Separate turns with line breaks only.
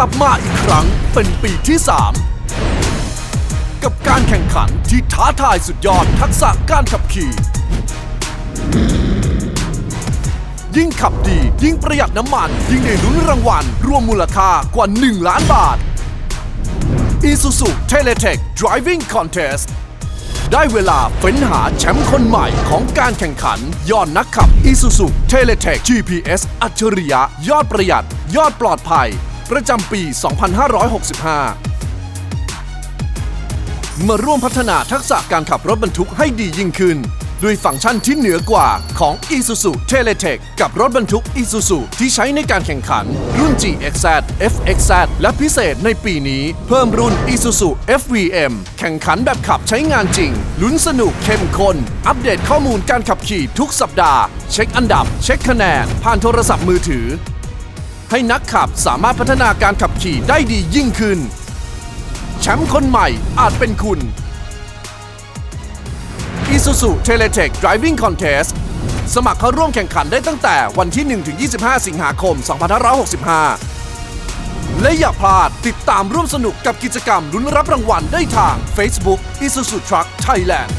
ลับมาอีกครั้งเป็นปีที่ 3 กับการแข่งขันที่ท้าทายสุดยอดทักษะการขับขี่ ยิ่งขับดียิ่งประหยัดน้ำมัน ยิ่งได้ลุ้นรางวัล รวมมูลค่ากว่า 1 ล้านบาท Isuzu Teletech Driving Contest ได้เวลาเฟ้นหาแชมป์คนใหม่ของการแข่งขัน ยอดนักขับ Isuzu Teletech GPS อัจฉริยะ ยอดประหยัด ยอดปลอดภัย ประจำปี 2565 มาร่วมพัฒนาทักษะการขับรถบรรทุกให้ดียิ่งขึ้น ด้วยฟังก์ชันที่เหนือกว่าของ Isuzu Teletech กับรถบรรทุก Isuzu ที่ใช้ในการแข่งขัน รุ่น GXZ FXZ และพิเศษในปีนี้ เพิ่มรุ่น Isuzu FVM แข่งขันแบบขับใช้งานจริง ลุ้นสนุกเข้มข้น อัปเดตข้อมูลการขับขี่ทุกสัปดาห์ เช็คอันดับ เช็คคะแนน ผ่านโทรศัพท์มือถือ ให้นักขับสามารถพัฒนาการขับขี่ได้ดียิ่งขึ้น แชมป์คนใหม่อาจเป็นคุณ Isuzu Teletech Driving Contest สมัครเข้าร่วมแข่งขันได้ตั้งแต่วันที่ 1-25 สิงหาคม 2565 และอย่าพลาดติดตามร่วมสนุกกับกิจกรรมลุ้นรับรางวัลได้ทาง Facebook Isuzu Truck Thailand